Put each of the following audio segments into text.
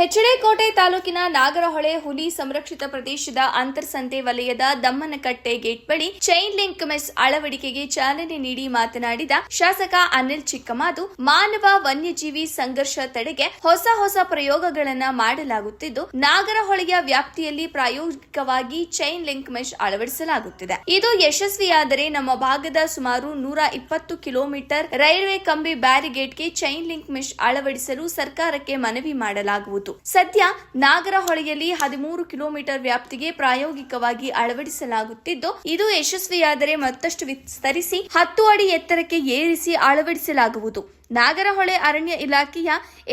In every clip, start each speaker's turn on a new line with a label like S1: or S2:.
S1: ಹೆಚ್ಡೆಕೋಟೆ ತಾಲೂಕಿನ ನಾಗರಹೊಳೆ ಹುಲಿ ಸಂರಕ್ಷಿತ ಪ್ರದೇಶದ ಅಂತರ್ಸಂತೆ ವಲಯದ ದಮ್ಮನಕಟ್ಟೆ ಗೇಟ್ ಬಳಿ ಚೈನ್ ಲಿಂಕ್ ಮೆಸ್ ಅಳವಡಿಕೆಗೆ ಚಾಲನೆ ನೀಡಿ ಮಾತನಾಡಿದ ಶಾಸಕ ಅನಿಲ್ ಚಿಕ್ಕಮಾದು, ಮಾನವ ವನ್ಯಜೀವಿ ಸಂಘರ್ಷ ತಡೆಗೆ ಹೊಸ ಹೊಸ ಪ್ರಯೋಗಗಳನ್ನು ಮಾಡಲಾಗುತ್ತಿದ್ದು, ನಾಗರಹೊಳೆಯ ವ್ಯಾಪ್ತಿಯಲ್ಲಿ ಪ್ರಾಯೋಗಿಕವಾಗಿ ಚೈನ್ ಲಿಂಕ್ ಮೆಶ್ ಅಳವಡಿಸಲಾಗುತ್ತಿದೆ. ಇದು ಯಶಸ್ವಿಯಾದರೆ ನಮ್ಮ ಭಾಗದ ಸುಮಾರು ನೂರ ಇಪ್ಪತ್ತು ಕಿಲೋಮೀಟರ್ ರೈಲ್ವೆ ಕಂಬಿ ಬ್ಯಾರಿಗೇಟ್ಗೆ ಚೈನ್ ಲಿಂಕ್ ಮೆಶ್ ಅಳವಡಿಸಲು ಸರ್ಕಾರಕ್ಕೆ ಮನವಿ ಮಾಡಲಾಗುವುದು. ಸದ್ಯ ನಾಗರಹೊಳೆಯಲ್ಲಿ ಹದಿಮೂರು ಕಿಲೋಮೀಟರ್ ವ್ಯಾಪ್ತಿಗೆ ಪ್ರಾಯೋಗಿಕವಾಗಿ ಅಳವಡಿಸಲಾಗುತ್ತಿದ್ದು, ಇದು ಯಶಸ್ವಿಯಾದರೆ ಮತ್ತಷ್ಟು ವಿಸ್ತರಿಸಿ ಹತ್ತು ಅಡಿ ಎತ್ತರಕ್ಕೆ ಏರಿಸಿ ಅಳವಡಿಸಲಾಗುವುದು. ನಾಗರಹೊಳೆ ಅರಣ್ಯ ಇಲಾಖೆಯ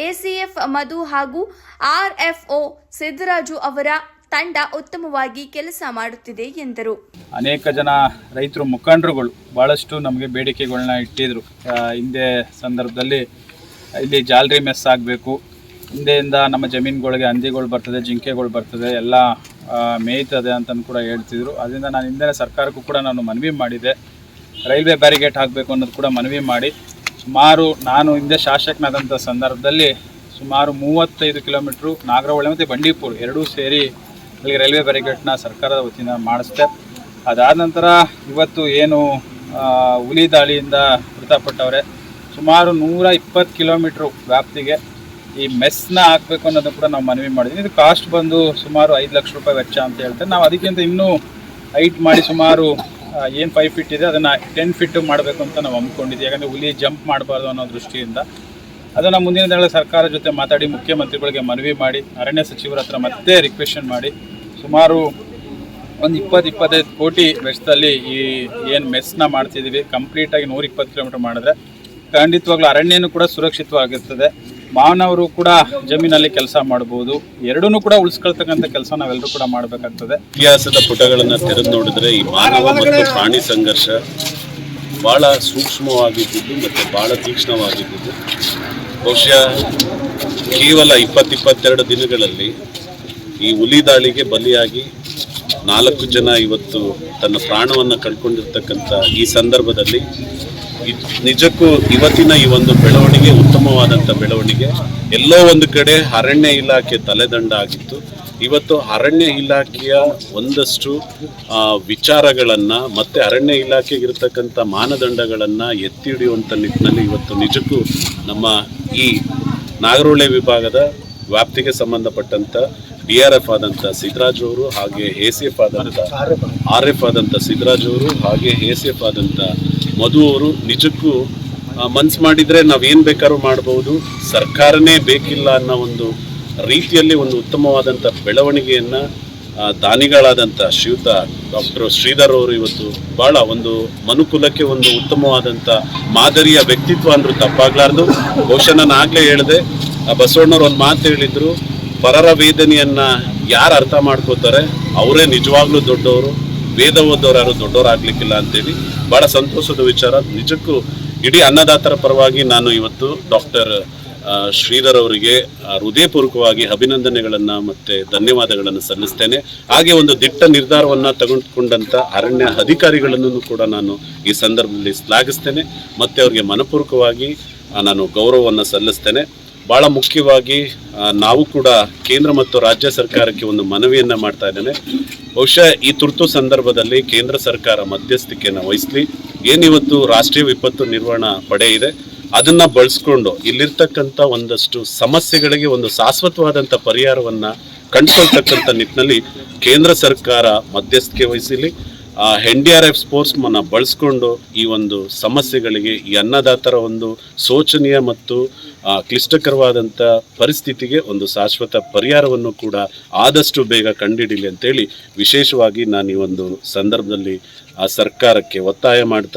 S1: ಎಸಿಎಫ್ ಮಧು ಹಾಗೂ ಆರ್ಎಫ್ಒ ಸಿದ್ದರಾಜು ಅವರ ತಂಡ ಉತ್ತಮವಾಗಿ ಕೆಲಸ ಮಾಡುತ್ತಿದೆ ಎಂದರು.
S2: ಅನೇಕ ಜನ ರೈತರು ಮುಖಂಡರುಗಳು ಬಹಳಷ್ಟು ನಮಗೆ ಬೇಡಿಕೆಗಳನ್ನ ಇಟ್ಟಿದ್ರು. ಹಿಂದೆ ಸಂದರ್ಭದಲ್ಲಿ ಇಲ್ಲಿ ಜಾಲರಿ ಮೆಸ್ ಆಗಬೇಕು ಹಿಂದೆಯಿಂದ ನಮ್ಮ ಜಮೀನುಗಳಿಗೆ ಹಂದಿಗಳು ಬರ್ತದೆ, ಜಿಂಕೆಗಳು ಬರ್ತದೆ, ಎಲ್ಲ ಮೇಯ್ತದೆ ಅಂತಂದು ಕೂಡ ಹೇಳ್ತಿದ್ರು. ಅದರಿಂದ ನಾನು ಹಿಂದೆ ಸರ್ಕಾರಕ್ಕೂ ಕೂಡ ನಾನು ಮನವಿ ಮಾಡಿದೆ. ರೈಲ್ವೆ ಬ್ಯಾರಿಗೇಟ್ ಹಾಕಬೇಕು ಅನ್ನೋದು ಕೂಡ ಮನವಿ ಮಾಡಿ. ಸುಮಾರು ನಾನು ಹಿಂದೆ ಶಾಸಕನಾದಂಥ ಸಂದರ್ಭದಲ್ಲಿ ಸುಮಾರು ಮೂವತ್ತೈದು ಕಿಲೋಮೀಟ್ರು ನಾಗರಹೊಳೆ ಮತ್ತು ಬಂಡೀಪುರ ಎರಡೂ ಸೇರಿ ಅಲ್ಲಿಗೆ ರೈಲ್ವೆ ಬ್ಯಾರಿಗೇಟ್ನ ಸರ್ಕಾರದ ವತಿಯಿಂದ ಮಾಡಿಸ್ದೆ. ಅದಾದ ನಂತರ ಇವತ್ತು ಏನು ಹುಲಿ ದಾಳಿಯಿಂದ ಮೃತಪಟ್ಟವ್ರೆ. ಸುಮಾರು ನೂರ ಇಪ್ಪತ್ತು ಕಿಲೋಮೀಟ್ರು ವ್ಯಾಪ್ತಿಗೆ ಈ ಮೆಸ್ನ ಹಾಕ್ಬೇಕು ಅನ್ನೋದು ಕೂಡ ನಾವು ಮನವಿ ಮಾಡಿದ್ವಿ. ಇದು ಕಾಸ್ಟ್ ಬಂದು ಸುಮಾರು ಐದು ಲಕ್ಷ ರೂಪಾಯಿ ವೆಚ್ಚ ಅಂತ ಹೇಳ್ತಾರೆ. ನಾವು ಅದಕ್ಕಿಂತ ಇನ್ನೂ ಹೈಟ್ ಮಾಡಿ ಸುಮಾರು ಏನು ಫೈವ್ ಫಿಟ್ ಇದೆ, ಅದನ್ನು ಟೆನ್ ಫಿಟ್ ಮಾಡಬೇಕು ಅಂತ ನಾವು ಹಮ್ಮಿಕೊಂಡಿದ್ವಿ ಯಾಕಂದರೆ ಹುಲಿ ಜಂಪ್ ಮಾಡಬಾರ್ದು ಅನ್ನೋ ದೃಷ್ಟಿಯಿಂದ. ಅದನ್ನು ಮುಂದಿನ ದಿನಗಳ ಸರ್ಕಾರ ಜೊತೆ ಮಾತಾಡಿ ಮುಖ್ಯಮಂತ್ರಿಗಳಿಗೆ ಮನವಿ ಮಾಡಿ, ಅರಣ್ಯ ಸಚಿವರ ಹತ್ರ ಮತ್ತೆ ರಿಕ್ವೆಷನ್ ಮಾಡಿ, ಸುಮಾರು ಒಂದು ಇಪ್ಪತ್ತು ಇಪ್ಪತ್ತೈದು ಕೋಟಿ ವೆಚ್ಚದಲ್ಲಿ ಈ, ಏನು ಮೆಸ್ನ ಮಾಡ್ತಿದ್ದೀವಿ ಕಂಪ್ಲೀಟಾಗಿ ನೂರ ಇಪ್ಪತ್ತು ಕಿಲೋಮೀಟರ್ ಮಾಡಿದ್ರೆ ಖಂಡಿತವಾಗ್ಲೂ ಅರಣ್ಯನೂ ಕೂಡ ಸುರಕ್ಷಿತವಾಗಿರ್ತದೆ. ಮಾನವರು ಕೂಡ ಜಮೀನಲ್ಲಿ ಕೆಲಸ ಮಾಡಬಹುದು ಎರಡನ್ನೂ ಕೂಡ ಉಳಿಸ್ಕೊಳ್ತಕ್ಕಂಥ ಕೆಲಸ ನಾವೆಲ್ಲರೂ ಕೂಡ ಮಾಡಬೇಕಾಗ್ತದೆ.
S3: ಇತಿಹಾಸದ ಪುಟಗಳನ್ನು ತೆರೆದು ನೋಡಿದ್ರೆ ಈ ಮಾನವ ಮತ್ತು ಪ್ರಾಣಿ ಸಂಘರ್ಷ ಭಾಳ ಸೂಕ್ಷ್ಮವಾಗಿದ್ದು ಮತ್ತು ಭಾಳ ತೀಕ್ಷ್ಣವಾಗಿದ್ದು ಬಹುಶಃ ಕೇವಲ ಇಪ್ಪತ್ತಿಪ್ಪತ್ತೆರಡು ದಿನಗಳಲ್ಲಿ ಈ ಹುಲಿ ದಾಳಿಗೆ ಬಲಿಯಾಗಿ ನಾಲ್ಕು ಜನ ಇವತ್ತು ತನ್ನ ಪ್ರಾಣವನ್ನು ಕಳ್ಕೊಂಡಿರ್ತಕ್ಕಂಥ ಈ ಸಂದರ್ಭದಲ್ಲಿ ನಿಜಕ್ಕೂ ಇವತ್ತಿನ ಈ ಒಂದು ಬೆಳವಣಿಗೆ ಉತ್ತಮವಾದಂಥ ಬೆಳವಣಿಗೆ, ಎಲ್ಲೋ ಒಂದು ಕಡೆ ಅರಣ್ಯ ಇಲಾಖೆ ತಲೆದಂಡ ಆಗಿತ್ತು. ಇವತ್ತು ಅರಣ್ಯ ಇಲಾಖೆಯ ಒಂದಷ್ಟು ವಿಚಾರಗಳನ್ನು ಮತ್ತೆ ಅರಣ್ಯ ಇಲಾಖೆಗೆ ಇರತಕ್ಕಂಥ ಮಾನದಂಡಗಳನ್ನ ಎತ್ತಿ ಹಿಡಿಯುವಂಥ ನಿಟ್ಟಿನಲ್ಲಿ ಇವತ್ತು ನಿಜಕ್ಕೂ ನಮ್ಮ ಈ ನಾಗರೋಳೆ ವಿಭಾಗದ ವ್ಯಾಪ್ತಿಗೆ ಸಂಬಂಧಪಟ್ಟಂತ ಡಿ ಆರ್ ಎಫ್ ಆದಂಥ ಸಿದ್ದರಾಜ್ ಅವರು ಹಾಗೆ ಎ ಸಿ ಎಫ್ ಆದಂಥ ಆರ್ ಎಫ್ ಆದಂಥ ಸಿದ್ದರಾಜ್ ಅವರು ಹಾಗೆ ಎ ಸಿ ಎಫ್ ಆದಂಥ ಮಧು ಅವರು ನಿಜಕ್ಕೂ ಮನ್ಸು ಮಾಡಿದ್ರೆ ನಾವೇನು ಬೇಕಾದ್ರೂ ಮಾಡಬಹುದು ಸರ್ಕಾರನೇ ಬೇಕಿಲ್ಲ ಅನ್ನೋ ಒಂದು ರೀತಿಯಲ್ಲಿ ಒಂದು ಉತ್ತಮವಾದಂಥ ಬೆಳವಣಿಗೆಯನ್ನು ದಾನಿಗಳಾದಂಥ ಶ್ರೀಯುತ ಡಾಕ್ಟರ್ ಶ್ರೀಧರ್ ಅವರು ಇವತ್ತು ಭಾಳ ಒಂದು ಮನುಕುಲಕ್ಕೆ ಒಂದು ಉತ್ತಮವಾದಂಥ ಮಾದರಿಯ ವ್ಯಕ್ತಿತ್ವ ಅಂದರೂ ತಪ್ಪಾಗ್ಲಾರ್ದು. ಬಹುಶಃ ನಾನು ಆಗಲೇ ಹೇಳಿದೆ ಬಸವಣ್ಣವ್ರು ಒಂದು ಮಾತು ಹೇಳಿದ್ರು, ಪರರ ವೇದನೆಯನ್ನ ಯಾರು ಅರ್ಥ ಮಾಡ್ಕೋತಾರೆ, ಅವರೇ ನಿಜವಾಗ್ಲೂ ದೊಡ್ಡವರು. ವೇದ ಓದೋರು ಯಾರು ದೊಡ್ಡವರಾಗ್ಲಿಕ್ಕಿಲ್ಲ ಅಂತೇಳಿ ಬಹಳ ಸಂತೋಷದ ವಿಚಾರ. ನಿಜಕ್ಕೂ ಇಡೀ ಅನ್ನದಾತರ ಪರವಾಗಿ ನಾನು ಇವತ್ತು ಡಾಕ್ಟರ್ ಶ್ರೀಧರ್ ಅವರಿಗೆ ಹೃದಯಪೂರ್ವಕವಾಗಿ ಅಭಿನಂದನೆಗಳನ್ನು ಮತ್ತೆ ಧನ್ಯವಾದಗಳನ್ನು ಸಲ್ಲಿಸ್ತೇನೆ. ಹಾಗೆ ಒಂದು ದಿಟ್ಟ ನಿರ್ಧಾರವನ್ನ ತೆಗೆದುಕೊಂಡಂತ ಅರಣ್ಯ ಅಧಿಕಾರಿಗಳನ್ನು ಕೂಡ ನಾನು ಈ ಸಂದರ್ಭದಲ್ಲಿ ಶ್ಲಾಘಿಸ್ತೇನೆ. ಮತ್ತೆ ಅವರಿಗೆ ಮನಪೂರ್ವಕವಾಗಿ ನಾನು ಗೌರವವನ್ನು ಸಲ್ಲಿಸ್ತೇನೆ. ಬಹಳ ಮುಖ್ಯವಾಗಿ ನಾವು ಕೂಡ ಕೇಂದ್ರ ಮತ್ತು ರಾಜ್ಯ ಸರ್ಕಾರಕ್ಕೆ ಒಂದು ಮನವಿಯನ್ನು ಮಾಡ್ತಾ ಇದ್ದೇನೆ. ಬಹುಶಃ ಈ ತುರ್ತು ಸಂದರ್ಭದಲ್ಲಿ ಕೇಂದ್ರ ಸರ್ಕಾರ ಮಧ್ಯಸ್ಥಿಕೆಯನ್ನು ವಹಿಸಲಿ. ಏನಿವತ್ತು ರಾಷ್ಟ್ರೀಯ ವಿಪತ್ತು ನಿರ್ವಹಣಾ ಪಡೆ ಇದೆ, ಅದನ್ನ ಬಳಸ್ಕೊಂಡು ಇಲ್ಲಿರ್ತಕ್ಕಂಥ ಒಂದಷ್ಟು ಸಮಸ್ಯೆಗಳಿಗೆ ಒಂದು ಶಾಶ್ವತವಾದಂಥ ಪರಿಹಾರವನ್ನ ಕಂಡುಕೊಳ್ತಕ್ಕಂಥ ನಿಟ್ಟಿನಲ್ಲಿ ಕೇಂದ್ರ ಸರ್ಕಾರ ಮಧ್ಯಸ್ಥಿಕೆ ವಹಿಸಲಿ. ಎನ್ ಡಿ ಆರ್ ಎಫ್ ಸ್ಪೋರ್ಟ್ಸ್ಮನ್ನ ಬಳಸ್ಕೊಂಡು ಈ ಒಂದು ಸಮಸ್ಯೆಗಳಿಗೆ ಈ ಅನ್ನದಾತರ ಒಂದು ಶೋಚನೀಯ ಮತ್ತು ಆ, ಕ್ಲಿಷ್ಟಕರವಾದಂಥ ಪರಿಸ್ಥಿತಿಗೆ ಒಂದು ಶಾಶ್ವತ ಪರಿಹಾರವನ್ನು ಕೂಡ ಆದಷ್ಟು ಬೇಗ ಕಂಡಿಡೀಲಿ ಅಂತೇಳಿ ವಿಶೇಷವಾಗಿ ನಾನು ಈ ಒಂದು ಸಂದರ್ಭದಲ್ಲಿ ಆ ಸರ್ಕಾರಕ್ಕೆ ಒತ್ತಾಯ ಮಾಡ್ತಾ